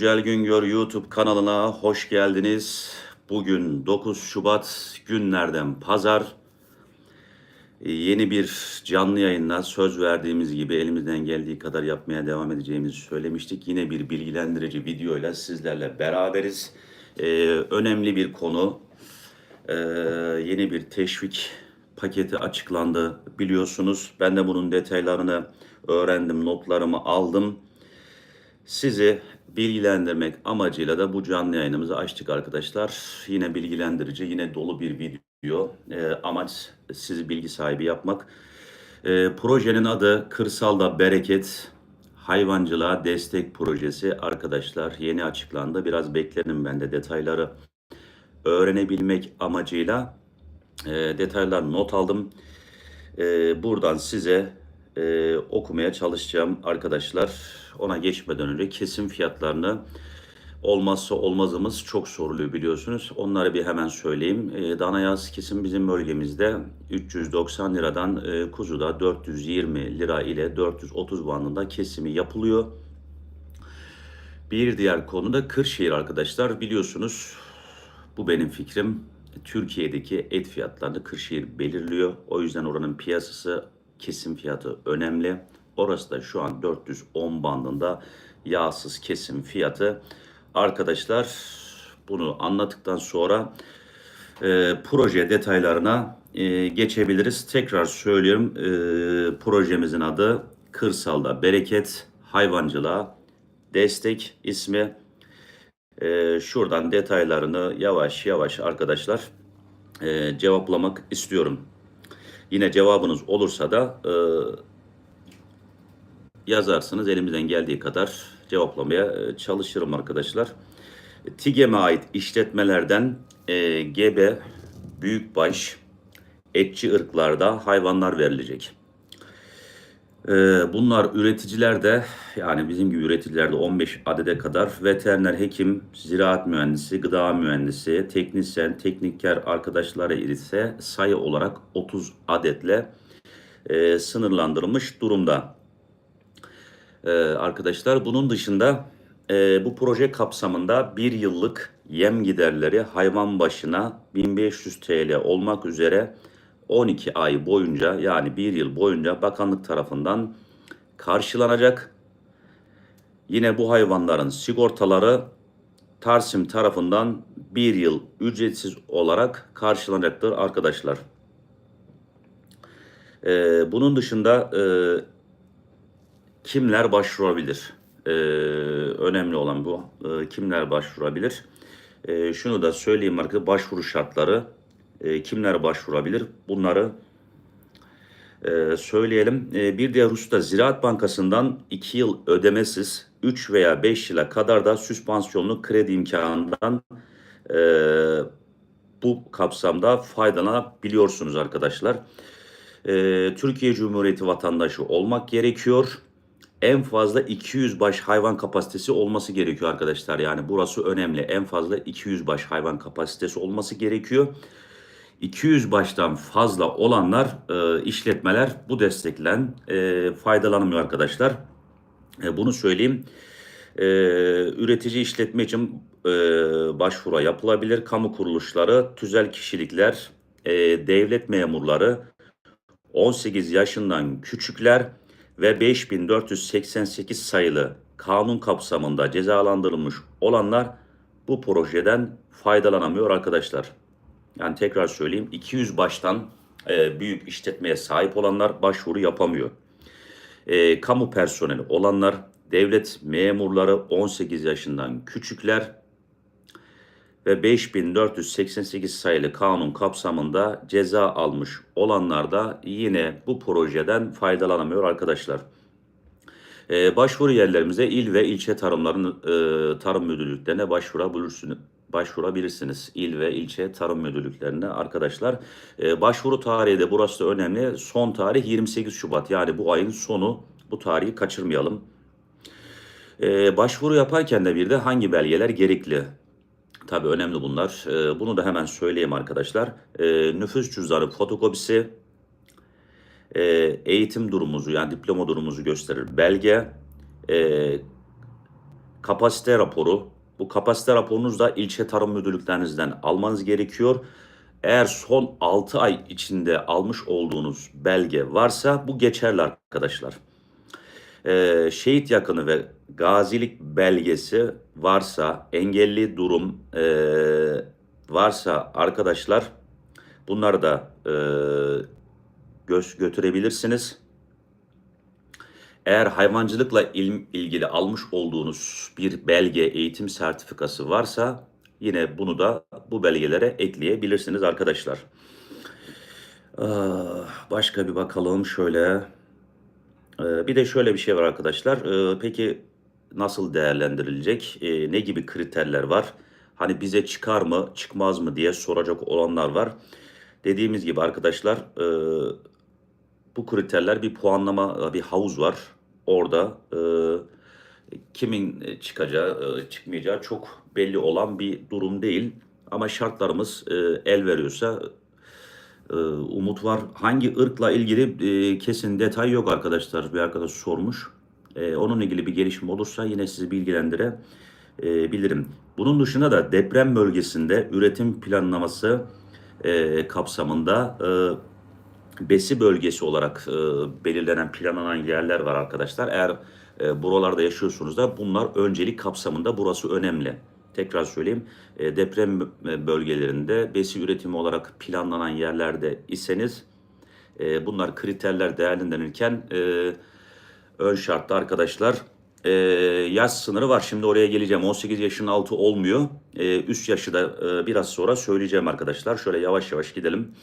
Yücel Güngör YouTube kanalına hoş geldiniz. Bugün 9 Şubat günlerden pazar. Ee, Yeni bir canlı yayınla söz verdiğimiz gibi elimizden geldiği kadar yapmaya devam edeceğimizi söylemiştik. Yine bir bilgilendirici videoyla sizlerle beraberiz. Ee, önemli bir konu. Ee, yeni bir teşvik paketi açıklandı biliyorsunuz. Ben de bunun detaylarını öğrendim, notlarımı aldım. Sizi bilgilendirmek amacıyla da bu canlı yayınımızı açtık arkadaşlar. Yine bilgilendirici, yine dolu bir video. Ee, amaç sizi bilgi sahibi yapmak. Ee, projenin adı Kırsalda Bereket Hayvancılığa Destek Projesi arkadaşlar. Yeni açıklandı. Biraz bekledim ben de detayları öğrenebilmek amacıyla e, detaylar not aldım. E, buradan size e, okumaya çalışacağım arkadaşlar. Ona geçmeden önce kesim fiyatlarını olmazsa olmazımız çok soruluyor biliyorsunuz. Onları bir hemen söyleyeyim. E, dana yaz kesim bizim bölgemizde 390 liradan e, kuzuda 420 lira ile 430 bandında kesimi yapılıyor. Bir diğer konu da Kırşehir arkadaşlar. Biliyorsunuz bu benim fikrim. Türkiye'deki et fiyatlarını Kırşehir belirliyor. O yüzden oranın piyasası kesim fiyatı önemli. Orası da şu an 410 bandında yağsız kesim fiyatı. Arkadaşlar bunu anlattıktan sonra e, proje detaylarına e, geçebiliriz. Tekrar söylüyorum e, projemizin adı Kırsalda Bereket Hayvancılığa Destek ismi. E, şuradan detaylarını yavaş yavaş arkadaşlar e, cevaplamak istiyorum. Yine cevabınız olursa da e, yazarsınız. Elimizden geldiği kadar cevaplamaya e, çalışırım arkadaşlar. TİGEM'e ait işletmelerden e, gebe, büyükbaş, etçi ırklarda hayvanlar verilecek. E, bunlar üreticiler de yani bizim gibi üreticilerde 15 adede kadar veteriner hekim, ziraat mühendisi, gıda mühendisi, teknisyen, tekniker arkadaşları ise sayı olarak 30 adetle e, sınırlandırılmış durumda. Ee, arkadaşlar bunun dışında e, bu proje kapsamında bir yıllık yem giderleri hayvan başına 1500 TL olmak üzere 12 ay boyunca yani bir yıl boyunca bakanlık tarafından karşılanacak. Yine bu hayvanların sigortaları Tarsim tarafından bir yıl ücretsiz olarak karşılanacaktır arkadaşlar. Ee, bunun dışında e, kimler başvurabilir? Ee, önemli olan bu. Ee, kimler başvurabilir? Ee, şunu da söyleyeyim arkadaşlar. Başvuru şartları. Ee, kimler başvurabilir? Bunları e, söyleyelim. Ee, bir diğer hususta Ziraat Bankası'ndan 2 yıl ödemesiz 3 veya 5 yıla kadar da süspansiyonlu kredi imkanından e, bu kapsamda faydalanabiliyorsunuz arkadaşlar. Ee, Türkiye Cumhuriyeti vatandaşı olmak gerekiyor en fazla 200 baş hayvan kapasitesi olması gerekiyor arkadaşlar. Yani burası önemli. En fazla 200 baş hayvan kapasitesi olması gerekiyor. 200 baştan fazla olanlar e, işletmeler bu desteklen e, faydalanmıyor arkadaşlar. E, bunu söyleyeyim. E, üretici işletme için e, başvuru yapılabilir. Kamu kuruluşları, tüzel kişilikler, e, devlet memurları, 18 yaşından küçükler ve 5488 sayılı kanun kapsamında cezalandırılmış olanlar bu projeden faydalanamıyor arkadaşlar. Yani tekrar söyleyeyim 200 baştan e, büyük işletmeye sahip olanlar başvuru yapamıyor. E, kamu personeli olanlar, devlet memurları 18 yaşından küçükler ve 5488 sayılı kanun kapsamında ceza almış olanlar da yine bu projeden faydalanamıyor arkadaşlar. Ee, başvuru yerlerimize il ve ilçe tarımların e, tarım müdürlüklerine başvurabilirsiniz. Başvurabilirsiniz il ve ilçe tarım müdürlüklerine arkadaşlar. Ee, başvuru tarihi de burası da önemli. Son tarih 28 Şubat yani bu ayın sonu. Bu tarihi kaçırmayalım. Ee, başvuru yaparken de bir de hangi belgeler gerekli? Tabii önemli bunlar. Ee, bunu da hemen söyleyeyim arkadaşlar. Nüfus cüzdanı fotokopisi, e, eğitim durumumuzu yani diploma durumumuzu gösterir belge, e, kapasite raporu. Bu kapasite raporunuzu da ilçe tarım müdürlüklerinizden almanız gerekiyor. Eğer son 6 ay içinde almış olduğunuz belge varsa bu geçerli arkadaşlar. Ee, şehit yakını ve gazilik belgesi varsa, engelli durum ee, varsa arkadaşlar bunları da ee, göz götürebilirsiniz. Eğer hayvancılıkla il- ilgili almış olduğunuz bir belge, eğitim sertifikası varsa yine bunu da bu belgelere ekleyebilirsiniz arkadaşlar. Ah, Başka bir bakalım şöyle. Ee, Bir de şöyle bir şey var arkadaşlar. Ee, Peki nasıl değerlendirilecek? Ee, Ne gibi kriterler var? Hani bize çıkar mı, çıkmaz mı diye soracak olanlar var. Dediğimiz gibi arkadaşlar, bu kriterler bir puanlama, bir havuz var. Orada e, kimin çıkacağı, e, çıkmayacağı çok belli olan bir durum değil. Ama şartlarımız e, el veriyorsa e, umut var. Hangi ırkla ilgili e, kesin detay yok arkadaşlar. Bir arkadaş sormuş. E, onunla ilgili bir gelişme olursa yine sizi bilgilendirebilirim. Bunun dışında da deprem bölgesinde üretim planlaması e, kapsamında e, besi bölgesi olarak e, belirlenen planlanan yerler var arkadaşlar. Eğer e, buralarda yaşıyorsunuz da bunlar öncelik kapsamında burası önemli. Tekrar söyleyeyim e, deprem e, bölgelerinde besi üretimi olarak planlanan yerlerde iseniz e, bunlar kriterler değerlendirilirken e, ön şartta arkadaşlar e, yaş sınırı var. Şimdi oraya geleceğim. 18 yaşın altı olmuyor. E, üst yaşı da e, biraz sonra söyleyeceğim arkadaşlar. Şöyle yavaş yavaş gidelim.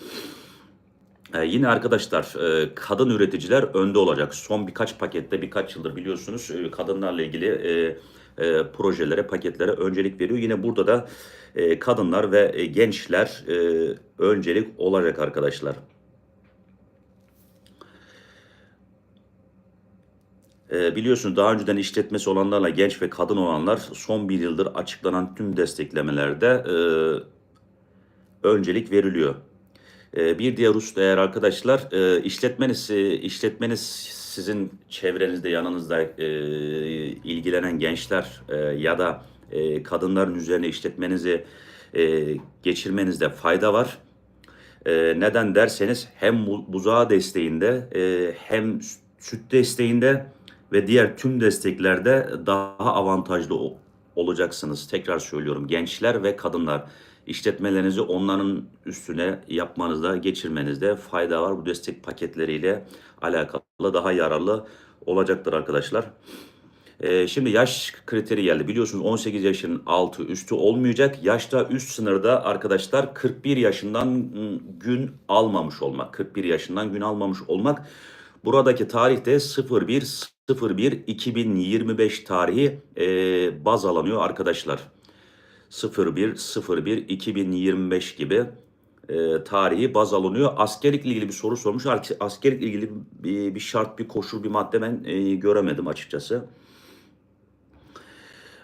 Ee, yine arkadaşlar e, kadın üreticiler önde olacak. Son birkaç pakette birkaç yıldır biliyorsunuz e, kadınlarla ilgili e, projelere, paketlere öncelik veriyor. Yine burada da kadınlar ve gençler öncelik olacak arkadaşlar. E, biliyorsunuz daha önceden işletmesi olanlarla genç ve kadın olanlar son bir yıldır açıklanan tüm desteklemelerde e, öncelik veriliyor. Ee, Bir diğer husus da eğer arkadaşlar e, işletmeniz e, işletmeniz sizin çevrenizde yanınızda e, ilgilenen gençler ya da kadınların üzerine işletmenizi geçirmenizde fayda var. Neden derseniz hem bu- buzağı desteğinde hem süt desteğinde ve diğer tüm desteklerde daha avantajlı olacaksınız. Tekrar söylüyorum gençler ve kadınlar işletmelerinizi onların üstüne yapmanızda, geçirmenizde fayda var. Bu destek paketleriyle alakalı daha yararlı olacaktır arkadaşlar. Ee, şimdi yaş kriteri geldi. Biliyorsunuz 18 yaşın altı üstü olmayacak. Yaşta üst sınırda arkadaşlar 41 yaşından gün almamış olmak. 41 yaşından gün almamış olmak. Buradaki tarihte 01 01 2025 tarihi e, baz alınıyor arkadaşlar. 01 01 2025 gibi e, tarihi baz alınıyor. Askerlikle ilgili bir soru sormuş. Aske- Askerlikle ilgili bir, bir şart, bir koşul, bir madde ben e, göremedim açıkçası.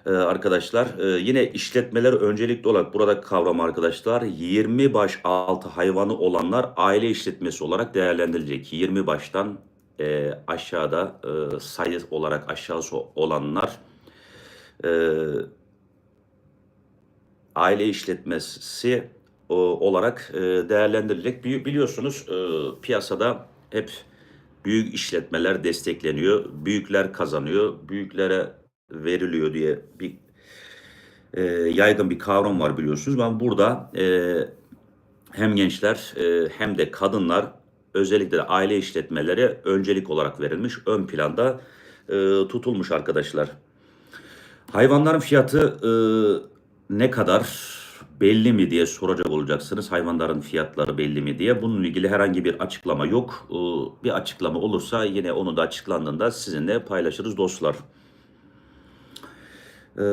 Ee, arkadaşlar e, yine işletmeler öncelikli olarak burada kavram arkadaşlar 20 baş altı hayvanı olanlar aile işletmesi olarak değerlendirilecek. 20 baştan e, aşağıda e, sayı olarak aşağısı olanlar e, aile işletmesi o, olarak e, değerlendirilecek. Bili- Biliyorsunuz e, piyasada hep büyük işletmeler destekleniyor, büyükler kazanıyor, büyüklere veriliyor diye bir e, yaygın bir kavram var biliyorsunuz. Ben burada e, hem gençler e, hem de kadınlar özellikle de aile işletmeleri öncelik olarak verilmiş, ön planda e, tutulmuş arkadaşlar. Hayvanların fiyatı e, ne kadar belli mi diye soracak olacaksınız. Hayvanların fiyatları belli mi diye. Bununla ilgili herhangi bir açıklama yok. E, bir açıklama olursa yine onu da açıklandığında sizinle paylaşırız dostlar. E,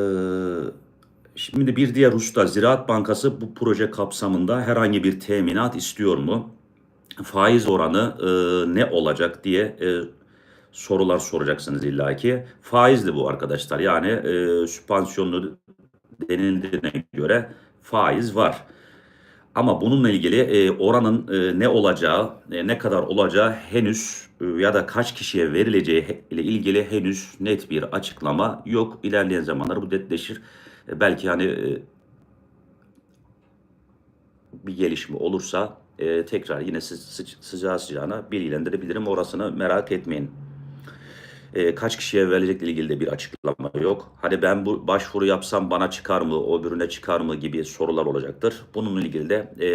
şimdi bir diğer hususta Ziraat Bankası bu proje kapsamında herhangi bir teminat istiyor mu? Faiz oranı e, ne olacak diye e, sorular soracaksınız illaki. Faizli bu arkadaşlar. Yani e, denildiğine göre faiz var. Ama bununla ilgili e, oranın e, ne olacağı, e, ne kadar olacağı henüz e, ya da kaç kişiye verileceği ile ilgili henüz net bir açıklama yok. İlerleyen zamanlar bu netleşir. E, belki hani e, bir gelişme olursa e, tekrar yine sı- sı- sıcağı sıcağına bilgilendirebilirim. Orasını merak etmeyin. E, kaç kişiye verilecekle ilgili de bir açıklama yok. Hani ben bu başvuru yapsam bana çıkar mı, o öbürüne çıkar mı gibi sorular olacaktır. Bununla ilgili de e,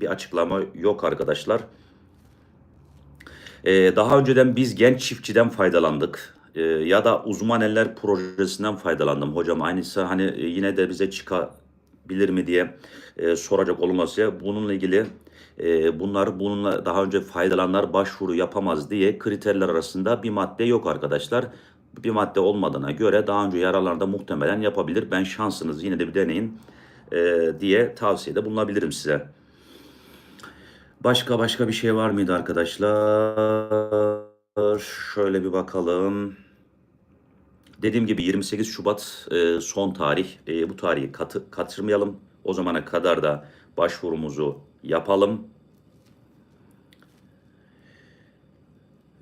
bir açıklama yok arkadaşlar. E, daha önceden biz genç çiftçiden faydalandık. E, ya da uzman eller projesinden faydalandım. Hocam aynısı hani e, yine de bize çıkabilir mi diye e, soracak olması. Bununla ilgili e, bunlar bununla daha önce faydalananlar başvuru yapamaz diye kriterler arasında bir madde yok arkadaşlar. Bir madde olmadığına göre daha önce yararlarda muhtemelen yapabilir. Ben şansınız yine de bir deneyin e, diye tavsiyede bulunabilirim size. Başka başka bir şey var mıydı arkadaşlar? Şöyle bir bakalım. Dediğim gibi 28 Şubat e, son tarih. E, bu tarihi katı, kaçırmayalım. O zamana kadar da başvurumuzu yapalım.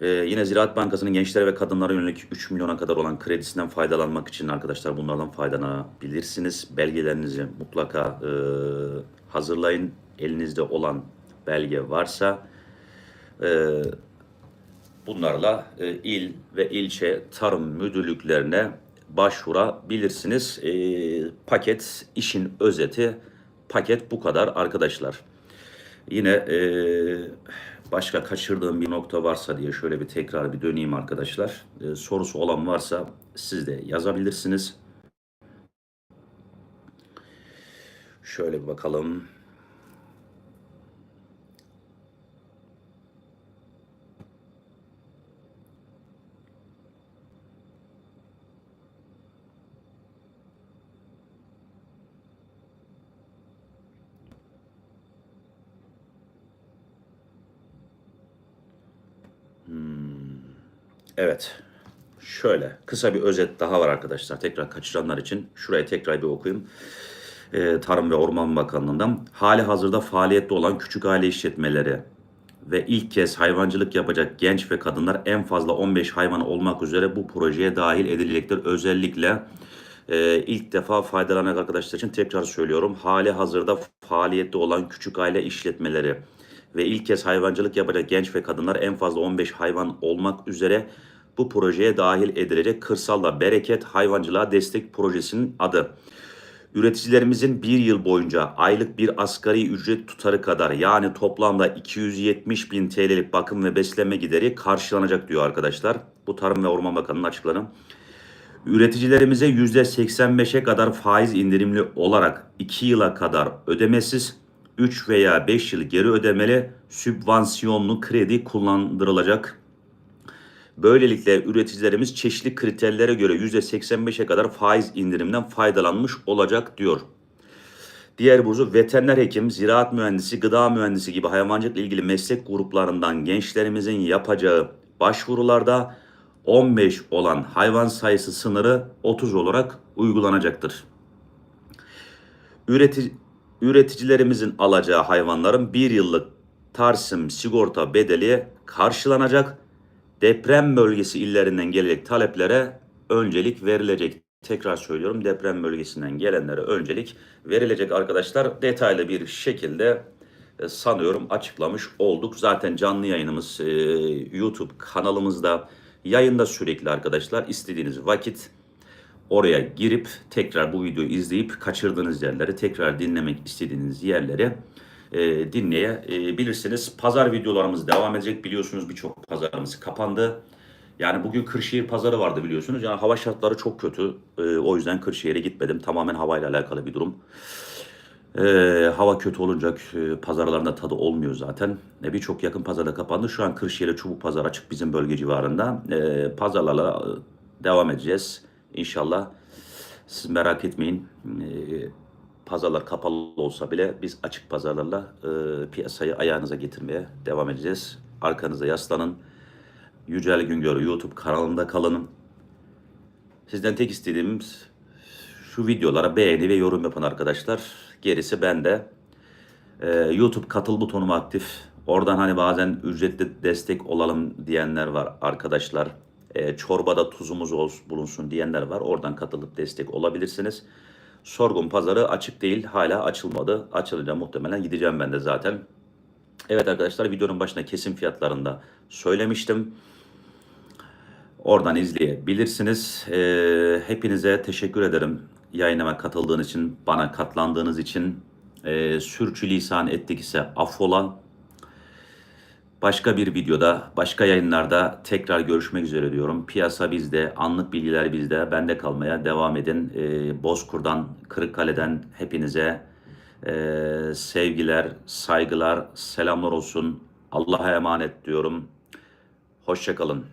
E, yine Ziraat Bankası'nın gençlere ve kadınlara yönelik 3 milyona kadar olan kredisinden faydalanmak için arkadaşlar bunlardan faydalanabilirsiniz. Belgelerinizi mutlaka e, hazırlayın. Elinizde olan belge varsa e, bunlarla e, il ve ilçe tarım müdürlüklerine başvurabilirsiniz. E, paket işin özeti paket bu kadar arkadaşlar. Yine e, başka kaçırdığım bir nokta varsa diye şöyle bir tekrar bir döneyim arkadaşlar. E, sorusu olan varsa siz de yazabilirsiniz. Şöyle bir bakalım. Evet. Şöyle kısa bir özet daha var arkadaşlar. Tekrar kaçıranlar için şurayı tekrar bir okuyayım. Ee, Tarım ve Orman Bakanlığı'ndan hali hazırda faaliyette olan küçük aile işletmeleri ve ilk kez hayvancılık yapacak genç ve kadınlar en fazla 15 hayvan olmak üzere bu projeye dahil edilecektir. Özellikle e, ilk defa faydalanan arkadaşlar için tekrar söylüyorum. Hali hazırda faaliyette olan küçük aile işletmeleri ve ilk kez hayvancılık yapacak genç ve kadınlar en fazla 15 hayvan olmak üzere bu projeye dahil edilecek Kırsalla Bereket Hayvancılığa Destek Projesi'nin adı. Üreticilerimizin bir yıl boyunca aylık bir asgari ücret tutarı kadar yani toplamda 270 bin TL'lik bakım ve besleme gideri karşılanacak diyor arkadaşlar. Bu Tarım ve Orman Bakanı'nın açıklanı. Üreticilerimize %85'e kadar faiz indirimli olarak 2 yıla kadar ödemesiz 3 veya 5 yıl geri ödemeli sübvansiyonlu kredi kullandırılacak. Böylelikle üreticilerimiz çeşitli kriterlere göre %85'e kadar faiz indirimden faydalanmış olacak diyor. Diğer burcu veteriner hekim, ziraat mühendisi, gıda mühendisi gibi hayvancılıkla ilgili meslek gruplarından gençlerimizin yapacağı başvurularda 15 olan hayvan sayısı sınırı 30 olarak uygulanacaktır. Üretici, üreticilerimizin alacağı hayvanların bir yıllık Tarsim sigorta bedeli karşılanacak. Deprem bölgesi illerinden gelecek taleplere öncelik verilecek. Tekrar söylüyorum deprem bölgesinden gelenlere öncelik verilecek arkadaşlar. Detaylı bir şekilde e, sanıyorum açıklamış olduk. Zaten canlı yayınımız e, YouTube kanalımızda yayında sürekli arkadaşlar. İstediğiniz vakit oraya girip tekrar bu videoyu izleyip kaçırdığınız yerleri tekrar dinlemek istediğiniz yerleri e, dinleyebilirsiniz. Pazar videolarımız devam edecek. Biliyorsunuz birçok pazarımız kapandı. Yani bugün Kırşehir pazarı vardı biliyorsunuz. Yani hava şartları çok kötü. E, o yüzden Kırşehir'e gitmedim. Tamamen havayla alakalı bir durum. E, hava kötü olunca e, pazarlarında tadı olmuyor zaten. E, Birçok yakın pazarda kapandı. Şu an Kırşehir'e çubuk pazar açık bizim bölge civarında. E, pazarlarla e, devam edeceğiz. İnşallah siz merak etmeyin. E, pazarlar kapalı olsa bile biz açık pazarlarla e, piyasayı ayağınıza getirmeye devam edeceğiz. Arkanıza yaslanın. Yücel Güngör YouTube kanalında kalın. Sizden tek istediğimiz şu videolara beğeni ve yorum yapın arkadaşlar. Gerisi bende. Ee, YouTube katıl butonum aktif. Oradan hani bazen ücretli destek olalım diyenler var arkadaşlar. Ee, çorbada tuzumuz olsun, bulunsun diyenler var. Oradan katılıp destek olabilirsiniz. Sorgun pazarı açık değil. Hala açılmadı. Açılınca muhtemelen gideceğim ben de zaten. Evet arkadaşlar videonun başında kesim fiyatlarında söylemiştim. Oradan izleyebilirsiniz. Ee, hepinize teşekkür ederim yayınıma katıldığınız için, bana katlandığınız için. Ee, sürçülisan ettik ise affola. Başka bir videoda, başka yayınlarda tekrar görüşmek üzere diyorum. Piyasa bizde, anlık bilgiler bizde. Bende kalmaya devam edin. Ee, Bozkur'dan, Kırıkkale'den hepinize ee, sevgiler, saygılar, selamlar olsun. Allah'a emanet diyorum. Hoşçakalın.